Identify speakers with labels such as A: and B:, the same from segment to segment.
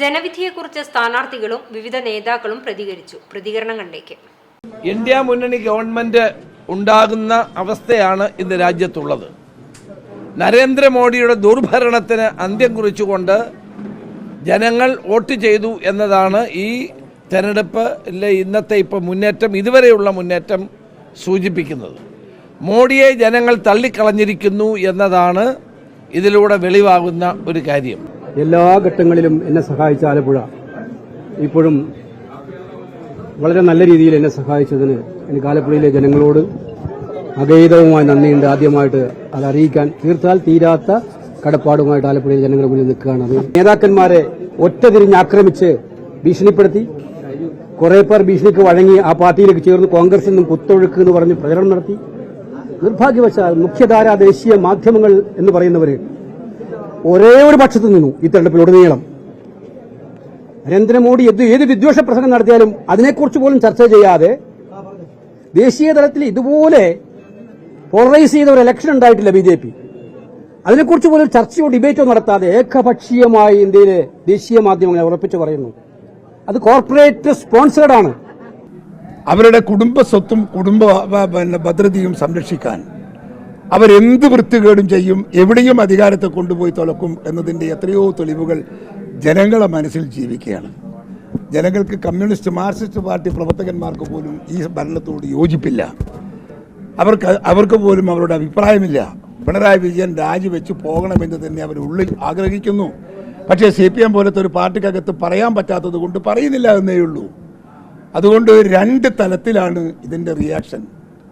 A: ജനവിധിയെക്കുറിച്ച് സ്ഥാനാർത്ഥികളും വിവിധ നേതാക്കളും പ്രതികരിച്ചു. പ്രതികരണം കണ്ടേക്ക്.
B: ഇന്ത്യ മുന്നണി ഗവൺമെന്റ് ഉണ്ടാകുന്ന അവസ്ഥയാണ് ഇന്ന് രാജ്യത്തുള്ളത്. നരേന്ദ്രമോദിയുടെ ദുർഭരണത്തിന് അന്ത്യം കുറിച്ചുകൊണ്ട് ജനങ്ങൾ വോട്ട് ചെയ്തു എന്നതാണ് ഈ തെരഞ്ഞെടുപ്പിലെ ഇന്നത്തെ ഇപ്പോൾ മുന്നേറ്റം ഇതുവരെയുള്ള മുന്നേറ്റം സൂചിപ്പിക്കുന്നത്. മോഡിയെ ജനങ്ങൾ തള്ളിക്കളഞ്ഞിരിക്കുന്നു എന്നതാണ് ഇതിലൂടെ വെളിവാകുന്ന ഒരു കാര്യം.
C: എല്ലാ ഘട്ടങ്ങളിലും എന്നെ സഹായിച്ച ആലപ്പുഴ ഇപ്പോഴും വളരെ നല്ല രീതിയിൽ എന്നെ സഹായിച്ചതിന് എനിക്ക് ആലപ്പുഴയിലെ ജനങ്ങളോട് അഗൈതവുമായി നന്ദിയുണ്ട്. ആദ്യമായിട്ട് അത് അറിയിക്കാൻ തീർത്താൽ തീരാത്ത കടപ്പാടുമായിട്ട് ആലപ്പുഴയിലെ ജനങ്ങളുടെ മുന്നിൽ നിൽക്കുകയാണ് നേതാക്കന്മാരെ ഒറ്റ തിരിഞ്ഞ് ആക്രമിച്ച് ഭീഷണിപ്പെടുത്തി കുറെ പേർ ഭീഷണിക്ക് വഴങ്ങി ആ പാർട്ടിയിലേക്ക് ചേർന്ന് കോൺഗ്രസിൽ നിന്നും കുത്തൊഴുക്ക് എന്ന് പറഞ്ഞ് പ്രചരണം നടത്തി. നിർഭാഗ്യവശാൽ മുഖ്യധാര ദേശീയ മാധ്യമങ്ങൾ എന്ന് പറയുന്നവര് ഒരേ ഒരു പക്ഷത്ത് നിന്നു ഈ തെരഞ്ഞെടുപ്പിലുടനീളം നരേന്ദ്രമോദി എന്ത് ഏത് വിദ്വേഷ പ്രസംഗം നടത്തിയാലും അതിനെക്കുറിച്ച് പോലും ചർച്ച ചെയ്യാതെ ദേശീയ തലത്തിൽ ഇതുപോലെ പോളറൈസ് ചെയ്ത ഒരു ഇലക്ഷൻ ഉണ്ടായിട്ടില്ല ബി ജെ പി. അതിനെക്കുറിച്ച് പോലും ചർച്ചയോ ഡിബേറ്റോ നടത്താതെ ഏകപക്ഷീയമായി ഇന്ത്യയിലെ ദേശീയ മാധ്യമങ്ങളെ ഉറപ്പിച്ചു പറയുന്നു. അത് കോർപ്പറേറ്റ് സ്പോൺസേഡ് ആണ്.
D: അവരുടെ കുടുംബ സ്വത്തും കുടുംബ ഭദ്രതയും സംരക്ഷിക്കാൻ അവരെന്ത് വൃത്തികേടും ചെയ്യും എവിടെയും അധികാരത്തെ കൊണ്ടുപോയി തുലക്കും എന്നതിന്റെ എത്രയോ തെളിവുകൾ ജനങ്ങളെ മനസ്സിൽ ജീവിക്കുകയാണ്. ജനങ്ങൾക്ക് കമ്മ്യൂണിസ്റ്റ് മാർക്സിസ്റ്റ് പാർട്ടി പ്രവർത്തകന്മാർക്ക് പോലും ഈ ഭരണത്തോട് യോജിപ്പില്ല. അവർക്ക് അവർക്ക് പോലും അവരുടെ അഭിപ്രായമില്ല. പിണറായി വിജയൻ രാജിവെച്ച് പോകണമെന്ന് തന്നെ അവർ ഉള്ളിൽ ആഗ്രഹിക്കുന്നു. പക്ഷേ സി പി എം പോലത്തെ ഒരു പാർട്ടിക്കകത്ത് പറയാൻ പറ്റാത്തത് കൊണ്ട് പറയുന്നില്ല എന്നേ ഉള്ളൂ. അതുകൊണ്ട് രണ്ട് തലത്തിലാണ് ഇതിന്റെ റിയാക്ഷൻ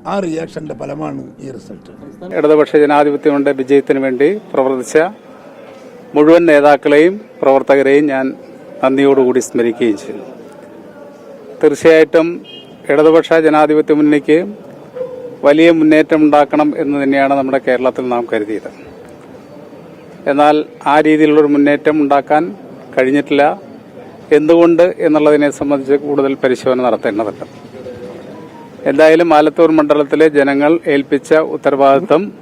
D: ആ റിയാക്ഷന്റെ ഫലമാണ് ഈ റിസൾട്ട്
E: ഇടതുപക്ഷ ജനാധിപത്യങ്ങളുടെ വിജയത്തിന് വേണ്ടി പ്രവർത്തിച്ച മുഴുവൻ നേതാക്കളെയും പ്രവർത്തകരെയും ഞാൻ നന്ദിയോടുകൂടി സ്മരിക്കുകയും ചെയ്യുന്നു. തീർച്ചയായിട്ടും ഇടതുപക്ഷ ജനാധിപത്യ മുന്നണിക്ക് വലിയ മുന്നേറ്റം ഉണ്ടാക്കണം എന്ന് തന്നെയാണ് നമ്മുടെ കേരളത്തിൽ നാം കരുതിയത്. എന്നാൽ ആ രീതിയിലുള്ളൊരു മുന്നേറ്റം ഉണ്ടാക്കാൻ കഴിഞ്ഞിട്ടില്ല. എന്തുകൊണ്ട് എന്നുള്ളതിനെ സംബന്ധിച്ച് കൂടുതൽ പരിശോധന നടത്തേണ്ടതുണ്ട്. എന്തായാലും ആലത്തൂർ മണ്ഡലത്തിലെ ജനങ്ങൾ ഏൽപ്പിച്ച ഉത്തരവാദിത്വം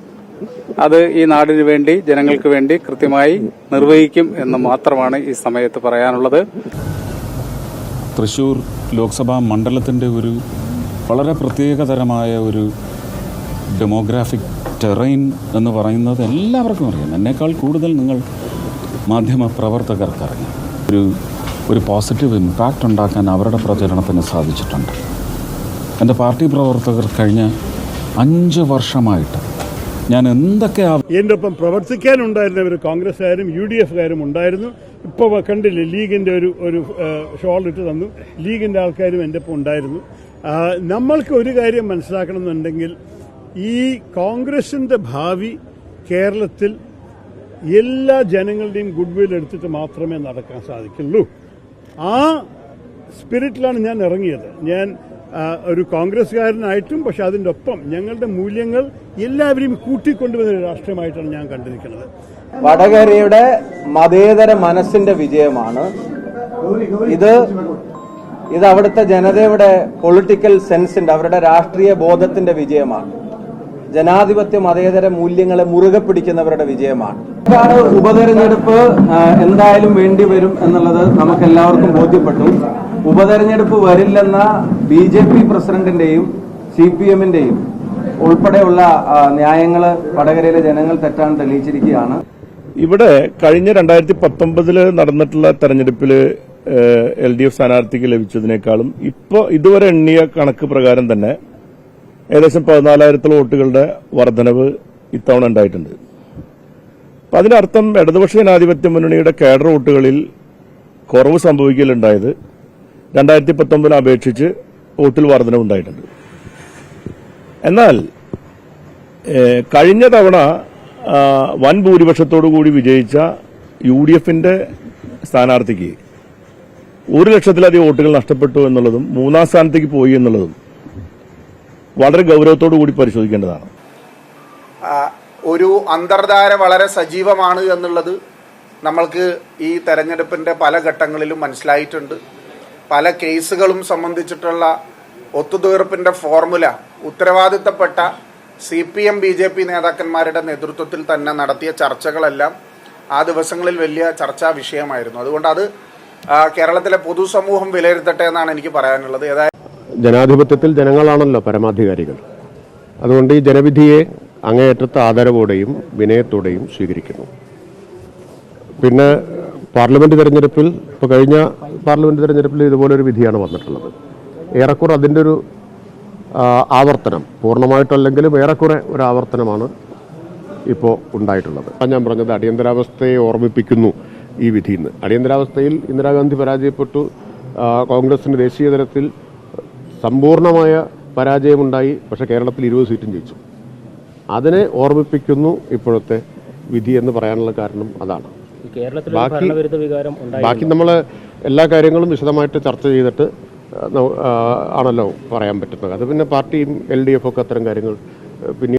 E: അത് ഈ നാടിനു വേണ്ടി ജനങ്ങൾക്ക് വേണ്ടി കൃത്യമായി നിർവഹിക്കും എന്ന് മാത്രമാണ് ഈ സമയത്ത് പറയാനുള്ളത്.
F: തൃശൂർ ലോക്സഭാ മണ്ഡലത്തിന്റെ ഒരു വളരെ പ്രത്യേകതരമായ ഒരു ഡെമോഗ്രാഫിക് ടെറൈൻ എന്ന് പറയുന്നത് എല്ലാവർക്കും അറിയാം. എന്നേക്കാൾ കൂടുതൽ നിങ്ങൾ മാധ്യമ പ്രവർത്തകർക്ക് അറിയാം. ഒരു ഒരു പോസിറ്റീവ് ഇമ്പാക്റ്റ് ഉണ്ടാക്കാൻ അവരുടെ പ്രചരണത്തിന് സാധിച്ചിട്ടുണ്ട്. എന്റെ പാർട്ടി പ്രവർത്തകർ കഴിഞ്ഞ അഞ്ച് വർഷമായിട്ട് ഞാൻ എന്തൊക്കെ
G: എന്റെ ഒപ്പം പ്രവർത്തിക്കാനുണ്ടായിരുന്നവർ കോൺഗ്രസ്സുകാരും യു ഡി എഫുകാരും ഉണ്ടായിരുന്നു. ഇപ്പോൾ കണ്ടില്ലേ ലീഗിന്റെ ഒരു ഒരു ഷോൾ ഇട്ട് തന്നു. ലീഗിന്റെ ആൾക്കാരും എന്റെ ഒപ്പം ഉണ്ടായിരുന്നു. നമ്മൾക്ക് ഒരു കാര്യം മനസ്സിലാക്കണമെന്നുണ്ടെങ്കിൽ ഈ കോൺഗ്രസിന്റെ ഭാവി കേരളത്തിൽ എല്ലാ ജനങ്ങളുടെയും ഗുഡ് വിൽ എടുത്തിട്ട് മാത്രമേ നടക്കാൻ സാധിക്കുള്ളൂ. ആ സ്പിരിറ്റിലാണ് ഞാൻ ഇറങ്ങിയത്. ഞാൻ ഒരു കോൺഗ്രസ്സുകാരനായിട്ടും പക്ഷെ അതിന്റെ ഒപ്പം ഞങ്ങളുടെ മൂല്യങ്ങൾ എല്ലാവരെയും കൂട്ടിക്കൊണ്ടുവന്ന ഒരു രാഷ്ട്രീയമായിട്ടാണ് ഞാൻ കണ്ടിരിക്കുന്നത്
H: വടകരയുടെ മതേതര മനസ്സിന്റെ വിജയമാണ്. ഇത് ഇത് അവിടുത്തെ ജനതയുടെ പൊളിറ്റിക്കൽ സെൻസിന്റെ അവരുടെ രാഷ്ട്രീയ ബോധത്തിന്റെ വിജയമാണ്. ജനാധിപത്യ മതേതര മൂല്യങ്ങളെ മുറുകെ പിടിക്കുന്നവരുടെ വിജയമാണ്. ഉപതെരഞ്ഞെടുപ്പ് എന്തായാലും വേണ്ടി വരും എന്നുള്ളത് നമുക്ക് എല്ലാവർക്കും ബോധ്യപ്പെട്ടു. ഉപതെരഞ്ഞെടുപ്പ് വരില്ലെന്ന ബി ജെ പി പ്രസിഡന്റിന്റെയും സി പി എമ്മിന്റെയും ഉൾപ്പെടെയുള്ള ന്യായങ്ങൾ വടകരയിലെ ജനങ്ങൾ തെറ്റാണ് തെളിയിച്ചിരിക്കുകയാണ്.
I: ഇവിടെ കഴിഞ്ഞ രണ്ടായിരത്തി പത്തൊമ്പതിൽ നടന്നിട്ടുള്ള തെരഞ്ഞെടുപ്പിൽ എൽ ഡി എഫ് സ്ഥാനാർത്ഥിക്ക് ലഭിച്ചതിനേക്കാളും ഇപ്പോൾ ഇതുവരെ എണ്ണിയ കണക്ക് പ്രകാരം തന്നെ ഏകദേശം പതിനാലായിരത്തോളം വോട്ടുകളുടെ വർധനവ് ഇത്തവണ ഉണ്ടായിട്ടുണ്ട്. അപ്പൊ അതിനർത്ഥം ഇടതുപക്ഷ ജനാധിപത്യ മുന്നണിയുടെ കേഡർ വോട്ടുകളിൽ കുറവ് സംഭവിക്കലുണ്ടായത് രണ്ടായിരത്തി പത്തൊമ്പതിനെ അപേക്ഷിച്ച് വോട്ടിൽ വർധനവുണ്ടായിട്ടുണ്ട്. എന്നാൽ കഴിഞ്ഞ തവണ വൻ ഭൂരിപക്ഷത്തോടു കൂടി വിജയിച്ച യു ഡി എഫിന്റെ സ്ഥാനാർത്ഥിക്ക് ഒരു ലക്ഷത്തിലധികം വോട്ടുകൾ നഷ്ടപ്പെട്ടു എന്നുള്ളതും മൂന്നാം സ്ഥാനത്തേക്ക് പോയി എന്നുള്ളതും വളരെ ഗൗരവത്തോടു കൂടി പരിശോധിക്കേണ്ടതാണ്.
J: ഒരു അന്തർധാര വളരെ സജീവമാണ് എന്നുള്ളത് നമ്മൾക്ക് ഈ തെരഞ്ഞെടുപ്പിന്റെ പല ഘട്ടങ്ങളിലും മനസ്സിലായിട്ടുണ്ട്. പല കേസുകളും സംബന്ധിച്ചിട്ടുള്ള ഒത്തുതീർപ്പിന്റെ ഫോർമുല ഉത്തരവാദിത്തപ്പെട്ട C P M B J P നേതാക്കന്മാരുടെ നേതൃത്വത്തിൽ തന്നെ നടത്തിയ ചർച്ചകളെല്ലാം ആ ദിവസങ്ങളിൽ വലിയ ചർച്ചാ വിഷയമായിരുന്നു. അതുകൊണ്ട് അത് കേരളത്തിലെ പൊതുസമൂഹം വിലയിരുത്തട്ടെ എന്നാണ് എനിക്ക് പറയാനുള്ളത്. ഏതായാലും
K: ജനാധിപത്യത്തിൽ ജനങ്ങളാണല്ലോ പരമാധികാരികൾ. അതുകൊണ്ട് ഈ ജനവിധിയെ അങ്ങേയറ്റത്തെ ആദരവോടെയും വിനയത്തോടെയും സ്വീകരിക്കുന്നു. പിന്നെ പാർലമെന്റ് തിരഞ്ഞെടുപ്പിൽ ഇപ്പോൾ കഴിഞ്ഞ പാർലമെന്റ് തെരഞ്ഞെടുപ്പിൽ ഇതുപോലൊരു വിധിയാണ് വന്നിട്ടുള്ളത്. ഏറെക്കുറെ അതിന്റെ ഒരു ആവർത്തനം പൂർണമായിട്ടല്ലെങ്കിലും ഏറെക്കുറെ ഒരു ആവർത്തനമാണ് ഇപ്പോൾ ഉണ്ടായിട്ടുള്ളത്. ഞാൻ പറഞ്ഞത് അടിയന്തരാവസ്ഥയെ ഓർമ്മിപ്പിക്കുന്നു ഈ വിധിയിൽ നിന്ന് അടിയന്തരാവസ്ഥയിൽ ഇന്ദിരാഗാന്ധി പരാജയപ്പെട്ടു. കോൺഗ്രസിന്റെ ദേശീയ തലത്തിൽ സമ്പൂർണമായ പരാജയമുണ്ടായി. പക്ഷേ കേരളത്തിൽ ഇരുപത് സീറ്റും ജയിച്ചു. അതിനെ ഓർമ്മിപ്പിക്കുന്നു ഇപ്പോഴത്തെ വിധി എന്ന് പറയാനുള്ള കാരണം അതാണ്. ബാക്കി ബാക്കി നമ്മൾ എല്ലാ കാര്യങ്ങളും വിശദമായിട്ട് ചർച്ച ചെയ്തിട്ട് ആണല്ലോ പറയാൻ പറ്റുന്നത്. അത് പിന്നെ പാർട്ടിയും എൽ ഡി എഫ് ഒക്കെ അത്തരം കാര്യങ്ങൾ പിന്നെ